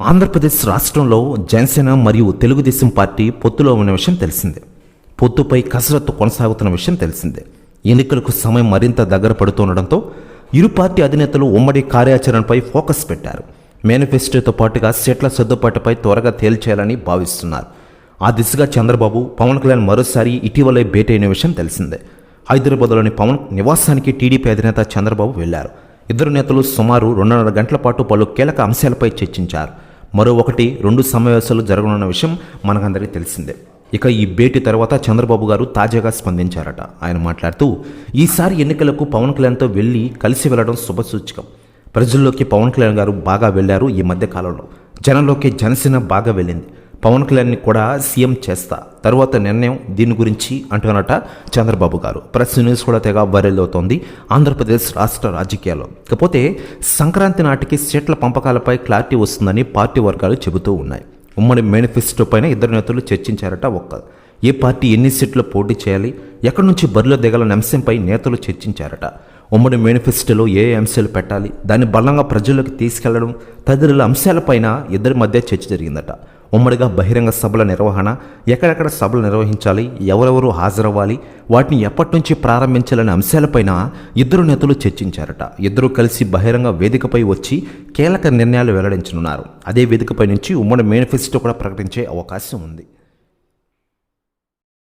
ఆంధ్రప్రదేశ్ రాష్ట్రంలో జనసేన మరియు తెలుగుదేశం పార్టీ పొత్తులో ఉన్న విషయం తెలిసిందే. పొత్తుపై కసరత్తు కొనసాగుతున్న విషయం తెలిసిందే. ఎన్నికలకు సమయం మరింత దగ్గర పడుతుండడంతో ఇరు పార్టీ అధినేతలు ఉమ్మడి కార్యాచరణపై ఫోకస్ పెట్టారు. మేనిఫెస్టోతో పాటుగా సీట్ల సర్దుబాటుపై త్వరగా తేల్చేయాలని భావిస్తున్నారు. ఆ దిశగా చంద్రబాబు పవన్ కళ్యాణ్ మరోసారి ఇటీవలే భేటీ అయిన విషయం తెలిసిందే. హైదరాబాద్లోని పవన్ నివాసానికి టీడీపీ అధినేత చంద్రబాబు వెళ్ళారు. ఇద్దరు నేతలు సుమారు రెండున్నర గంటల పాటు పలు కీలక అంశాలపై చర్చించారు. మరో ఒకటి రెండు సమావేశాలు జరగనున్న విషయం మనకందరికీ తెలిసిందే. ఇక ఈ భేటీ తర్వాత చంద్రబాబు గారు తాజాగా స్పందించారట. ఆయన మాట్లాడుతూ ఈసారి ఎన్నికలకు పవన్ కళ్యాణ్తో వెళ్ళి కలిసి వెళ్ళడం శుభసూచకం. ప్రజల్లోకి పవన్ కళ్యాణ్ గారు బాగా వెళ్ళారు ఈ మధ్య కాలంలో. జనంలోకి జనసేన బాగా వెళ్ళింది. పవన్ కళ్యాణ్ని కూడా సీఎం చేస్తా. తరువాత నిర్ణయం దీని గురించి అంటున్నట చంద్రబాబు గారు. ప్రెస్ న్యూస్ కూడా తెగ వైరల్ అవుతోంది. ఆంధ్రప్రదేశ్ రాష్ట్ర రాజకీయాల్లో. ఇకపోతే సంక్రాంతి నాటికి సీట్ల పంపకాలపై క్లారిటీ వస్తుందని పార్టీ వర్గాలు చెబుతూ ఉన్నాయి. ఉమ్మడి మేనిఫెస్టో పైన ఇద్దరు నేతలు చర్చించారట ఒక్క. ఏ పార్టీ ఎన్ని సీట్లు పోటీ చేయాలి? ఎక్కడి నుంచి బరిలో దిగాలనే అంశంపై నేతలు చర్చించారట. ఉమ్మడి మేనిఫెస్టోలో ఏ ఏ అంశాలు పెట్టాలి? దాన్ని బలంగా ప్రజల్లోకి తీసుకెళ్ళడం తదితర అంశాలపైన ఇద్దరి మధ్య చర్చ జరిగిందట. ఉమ్మడిగా బహిరంగ సభల నిర్వహణ ఎక్కడెక్కడ సభలు నిర్వహించాలి ఎవరెవరు హాజరవ్వాలి వాటిని ఎప్పటి నుంచి ప్రారంభించాలనే అంశాలపైన ఇద్దరు నేతలు చర్చించారట. ఇద్దరు కలిసి బహిరంగ వేదికపై వచ్చి కీలక నిర్ణయాలు వెల్లడించనున్నారు. అదే వేదికపై నుంచి ఉమ్మడి మేనిఫెస్టో కూడా ప్రకటించే అవకాశం ఉంది.